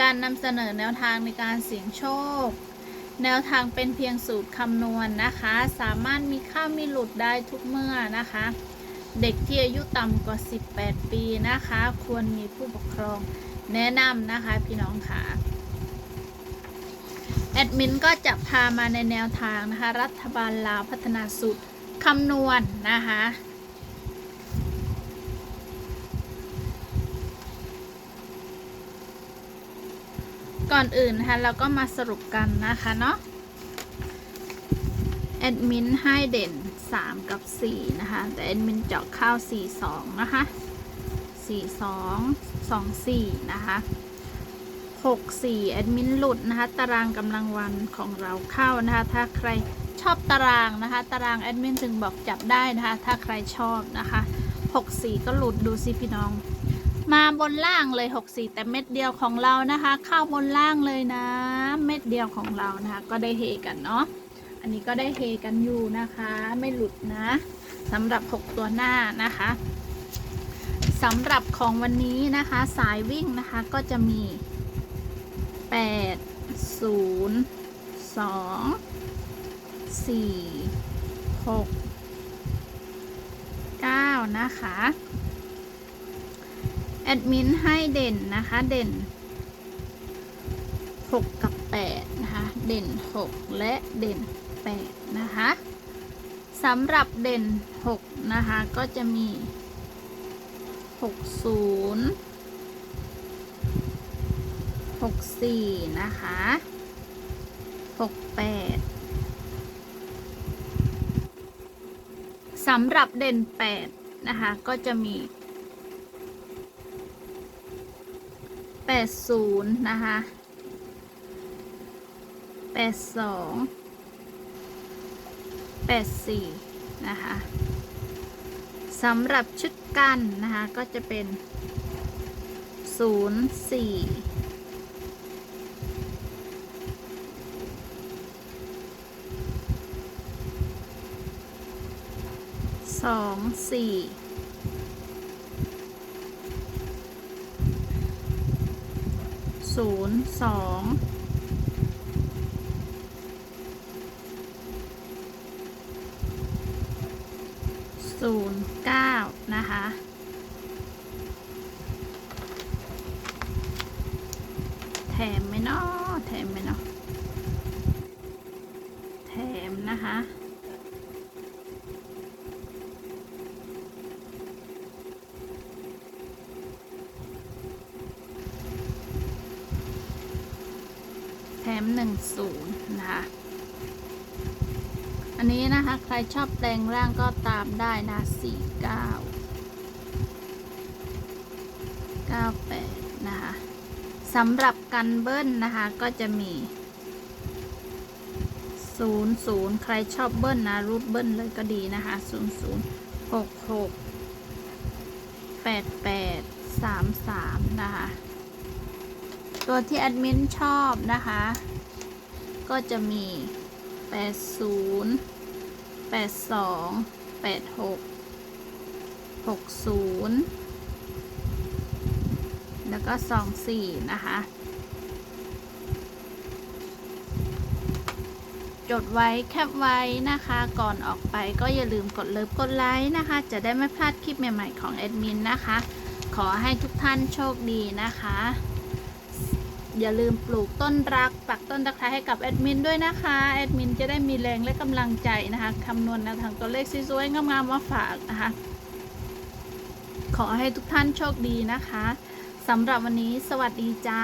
การนำเสนอแนวทางในการเสี่ยงโชค แนวทางเป็นเพียงสูตรคำนวณนะคะ สามารถมีเข้ามีหลุดได้ทุกเมื่อนะคะ เด็กที่อายุต่ำกว่า 18 ปีนะคะ ควรมีผู้ปกครองแนะนำนะคะพี่น้องค่ะแอดมินก็จะพามาในแนวทางนะคะ รัฐบาลลาวพัฒนาสูตรคำนวณนะคะ ก่อนอื่นนะคะเราก็มาสรุปกันนะคะเนาะแอดมินให้เด่น 3 กับ 4 นะคะ แต่แอดมินเจาะข้าว 4 2 นะคะ 4 2 2 4 นะคะ 6 4 แอดมินหลุดนะคะ ตารางกำลังวันของเราเข้านะคะ ถ้าใครชอบตารางนะคะ ตารางแอดมินถึงบอกจับได้นะคะ ถ้าใครชอบนะคะ 6 4 ก็หลุดดูสิพี่น้อง มาบนล่างเลย 64 แต่เม็ดเดียวของเรานะคะ เข้าบนล่างเลยนะ เม็ดเดียวของเรานะคะ ก็ได้เฮกันเนาะอันนี้ก็ได้เฮกันอยู่นะคะ ไม่หลุดนะสำหรับ 6 ตัวหน้านะคะสำหรับของวันนี้นะคะ สายวิ่งนะคะก็จะมี 8 0 2 4 6 9 นะคะ แอดมินให้เด่นนะคะ เด่น 6 กับ 8 นะคะ เด่น 6 และเด่น 8 นะคะสำหรับเด่น 6 นะคะ ก็จะมี 60 64 นะคะ 68สำหรับเด่น 8 นะคะ ก็จะมี 80นะคะ82 84นะคะสำหรับชุดกันนะคะก็จะเป็น04สองสี่ ศูนย์สองศูนย์เก้านะคะ แถมไหมเนาะแถมไหมเนาะแถมนะคะ มหนึ่งศูนย์นะคะ อันนี้นะคะ ใครชอบแปลงร่างก็ตามได้นะสี่เก้าเก้าแปดนะคะสำหรับกันเบิ้ลนะคะ ก็จะมีศูนย์ศูนย์ใครชอบเบิ้ลนะ รูดเบิ้ลเลยก็ดีนะคะศูนย์ศูนย์หกหกแปดแปดสามสามนะคะ ตัวที่แอดมินชอบนะคะ ก็จะมี 80 82 86 60 แล้วก็ 24 นะคะ จดไว้แคปไว้นะคะ ก่อนออกไปก็อย่าลืมกดเลิฟกดไลค์นะคะ จะได้ไม่พลาดคลิปใหม่ๆของแอดมินนะคะ ขอให้ทุกท่านโชคดีนะคะ อย่าลืมปลูกต้นรัก ปักต้นตะไคร้ให้กับแอดมินด้วยนะคะแอดมินจะได้มีแรงและกำลังใจนะคะคำนวณแนวทางตัวเลขสวยๆงามๆมาฝากนะคะ ขอให้ทุกท่านโชคดีนะคะสำหรับวันนี้สวัสดีจ้า